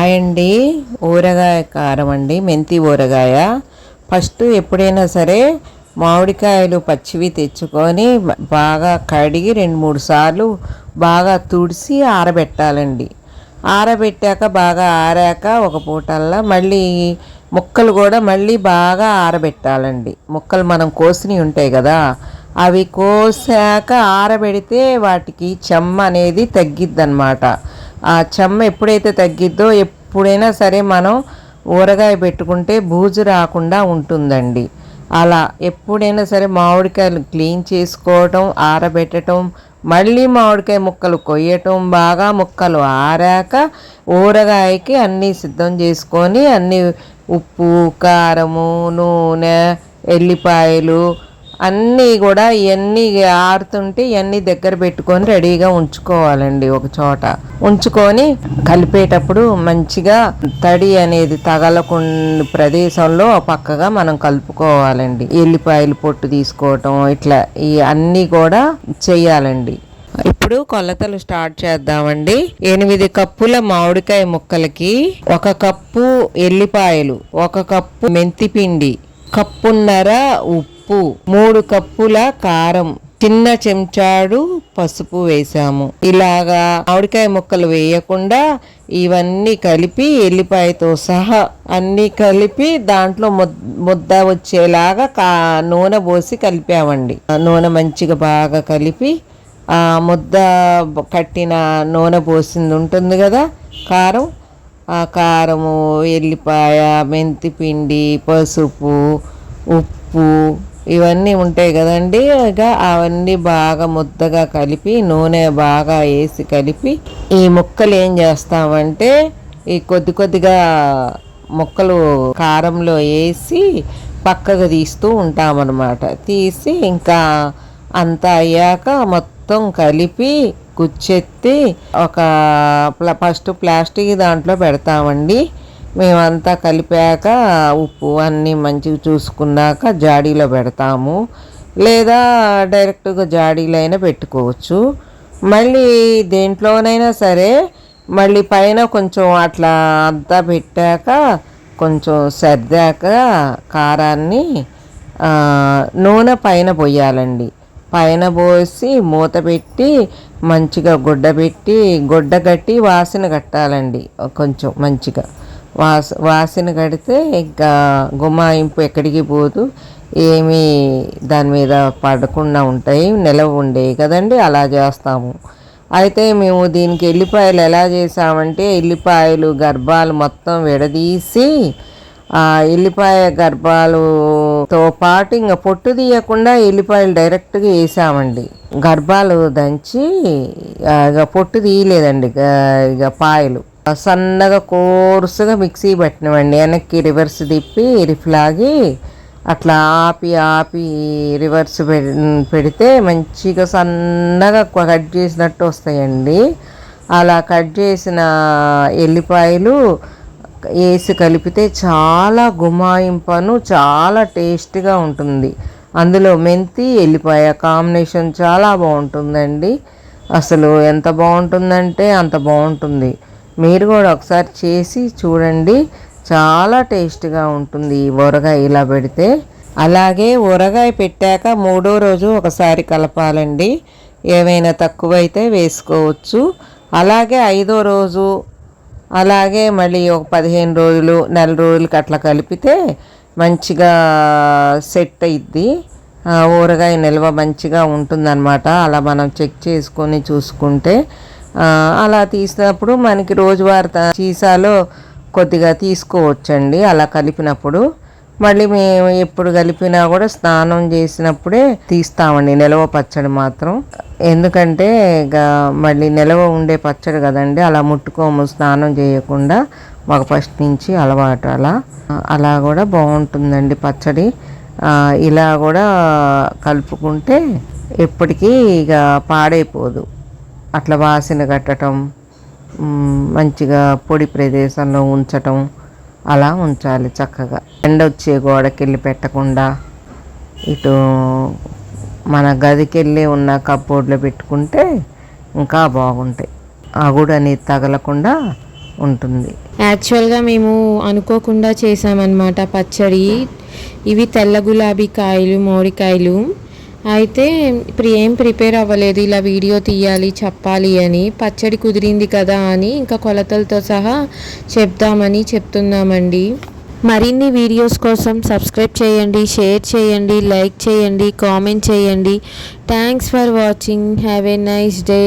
Hi అండి ఊరగాయ కారం అండి మెంతి ఊరగాయ. ఫస్ట్ ఎప్పుడైనా సరే మామిడికాయలు పచ్చివి తెచ్చుకొని బాగా కడిగి రెండు మూడు సార్లు బాగా తుడిసి ఆరబెట్టాలండి. ఆరబెట్టాక బాగా ఆరాక ఒక పూటల్లా మళ్ళీ ముక్కలు కూడా మళ్ళీ బాగా ఆరబెట్టాలండి. ముక్కలు మనం కోసినవి ఉంటాయి కదా అవి కోసాక ఆరబెడితే వాటికి చెమ్మ అనేది తగ్గిద్దన్నమాట. ఆ చెమ్మ ఎప్పుడైతే తగ్గిద్దో ఎప్పుడైనా సరే మనం ఊరగాయ పెట్టుకుంటే బూజు రాకుండా ఉంటుందండి. అలా ఎప్పుడైనా సరే మామిడికాయలు క్లీన్ చేసుకోవటం ఆరబెట్టడం మళ్ళీ మామిడికాయ ముక్కలు కొయ్యటం బాగా ముక్కలు ఆరాక ఊరగాయకి అన్నీ సిద్ధం చేసుకొని అన్నీ ఉప్పు కారము నూనె ఎల్లిపాయలు అన్నీ కూడా ఇవన్నీ ఆరుతుంటే ఇవన్నీ దగ్గర పెట్టుకొని రెడీగా ఉంచుకోవాలండి ఒక చోట. ఉంచుకొని కలిపేటప్పుడు మంచిగా తడి అనేది తగలకుండా ప్రదేశంలో పక్కగా మనం కలుపుకోవాలండి. ఎల్లిపాయలు పొట్టు తీసుకోవటం ఇట్లా ఈ అన్నీ కూడా చేయాలండి. ఇప్పుడు కొలతలు స్టార్ట్ చేద్దామండి. ఎనిమిది కప్పుల మామిడికాయ ముక్కలకి ఒక కప్పు ఎల్లిపాయలు ఒక కప్పు మెంతిపిండి కప్పున్నర ఉప్పు ఉప్పు మూడు కప్పుల కారం. చిన్న చెంచాడు పసుపు వేసాము ఇలాగా మామిడికాయ ముక్కలు వేయకుండా ఇవన్నీ కలిపి ఎల్లిపాయతో సహా అన్నీ కలిపి దాంట్లో ముద్- ముద్ద వచ్చేలాగా కా నూనె పోసి కలిపామండి. నూనె మంచిగా బాగా కలిపి ఆ ముద్ద కట్టిన నూనె పోసింది ఉంటుంది కదా కారం. ఆ కారము ఎల్లిపాయ మెంతి పిండి పసుపు ఉప్పు ఇవన్నీ ఉంటాయి కదండి. ఇక అవన్నీ బాగా ముద్దగా కలిపి నూనె బాగా వేసి కలిపి ఈ ముక్కలు ఏం చేస్తామంటే ఈ కొద్ది కొద్దిగా ముక్కలు కారంలో వేసి పక్కకు తీస్తూ ఉంటామన్నమాట. తీసి ఇంకా అంతా అయ్యాక మొత్తం కలిపి గుచ్చెత్తి ఒక ఫస్ట్ ప్లాస్టిక్ దాంట్లో పెడతామండి. మేమంతా కలిపాక ఉప్పు అన్నీ మంచిగా చూసుకున్నాక జాడీలో పెడతాము. లేదా డైరెక్ట్గా జాడీలో అయినా పెట్టుకోవచ్చు. మళ్ళీ దేంట్లోనైనా సరే మళ్ళీ పైన కొంచెం అట్లా అంతా పెట్టాక కొంచెం సర్దాక కారాన్ని నూనె పైన పోయాలండి. పైన పోసి మూత పెట్టి మంచిగా గుడ్డ పెట్టి గుడ్డ కట్టి వాసన కట్టాలండి. కొంచెం మంచిగా. వాస వాసన కడితే ఇంకా గుమాయింపు ఎక్కడికి పోదు. ఏమీ దాని మీద పడకుండా ఉంటాయి నిలవ ఉండేవి కదండి అలా చేస్తాము. అయితే మేము దీనికి ఎల్లిపాయలు ఎలా చేసామంటే ఎల్లిపాయలు గర్భాలు మొత్తం విడదీసి ఆ ఎల్లిపాయ గర్భాలుతో పాటు ఇంకా పొట్టు తీయకుండా ఎల్లిపాయలు డైరెక్ట్గా వేసామండి. గర్భాలు దంచి ఇక పొట్టు తీయలేదండి ఇక పాయలు. సన్నగా కోర్సుగా మిక్సీ పెట్టినవండి. వెనక్కి రివర్స్ తిప్పి రిఫ్లాగి అట్లా ఆపి ఆపి రివర్స్ పె- పెడితే మంచిగా సన్నగా కట్ చేసినట్టు వస్తాయండి. అలా కట్ చేసిన ఎల్లిపాయలు వేసి కలిపితే చాలా గుమాయింపను చాలా టేస్ట్గా ఉంటుంది. అందులో మెంతి ఎల్లిపాయ కాంబినేషన్ చాలా బాగుంటుందండి. అసలు ఎంత బాగుంటుందంటే అంత బాగుంటుంది. మీరు కూడా ఒకసారి చేసి చూడండి. చాలా టేస్ట్గా ఉంటుంది ఈ ఊరగాయ ఇలా పెడితే. అలాగే ఊరగాయ పెట్టాక మూడో రోజు ఒకసారి కలపాలండి. ఏమైనా తక్కువైతే వేసుకోవచ్చు. అలాగే ఐదో రోజు అలాగే మళ్ళీ ఒక పదిహేను రోజులు నెల రోజులకి అట్లా కలిపితే మంచిగా సెట్ అయ్యిద్ది ఊరగాయ నిల్వ మంచిగా ఉంటుందన్నమాట. అలా మనం చెక్ చేసుకొని చూసుకుంటే అలా తీసినప్పుడు మనకి రోజువారీ సీసాలో కొద్దిగా తీసుకోవచ్చండి. అలా కలిపినప్పుడు. మళ్ళీ మేము ఎప్పుడు కలిపినా కూడా స్నానం చేసినప్పుడే తీస్తామండి. నిలవ పచ్చడి మాత్రం. ఎందుకంటే ఇక మళ్ళీ నిలవ ఉండే పచ్చడి కదండి. అలా ముట్టుకోము స్నానం చేయకుండా. మాకు ఫస్ట్ నుంచి అలవాటు అలా. అలా కూడా బాగుంటుందండి పచ్చడి. ఇలా కూడా కలుపుకుంటే ఎప్పటికీ ఇక పాడైపోదు. అట్లా వాసన కట్టడం మంచిగా పొడి ప్రదేశంలో ఉంచటం అలా ఉంచాలి చక్కగా. ఎండ వచ్చే గోడకెళ్ళి పెట్టకుండా ఇటు మన గదికెళ్ళి ఉన్న కప్బోర్డ్లో పెట్టుకుంటే ఇంకా బాగుంటాయి. ఆ అగుడు అనేది తగలకుండా ఉంటుంది. యాక్చువల్గా మేము అనుకోకుండా చేసామన్నమాట పచ్చడి. ఇవి తెల్ల గులాబీ కాయలు మామిడికాయలు అయితే ఇప్పుడు ఏం ప్రిపేర్ అవ్వలేదు ఇలా వీడియో తీయాలి చెప్పాలి అని. పచ్చడి కుదిరింది కదా అని ఇంకా కొలతలతో సహా చెప్దామని చెప్తున్నామండి. మరిన్ని వీడియోస్ కోసం సబ్స్క్రైబ్ చేయండి షేర్ చేయండి లైక్ చేయండి కామెంట్ చేయండి. Thanks for watching. Have a nice day.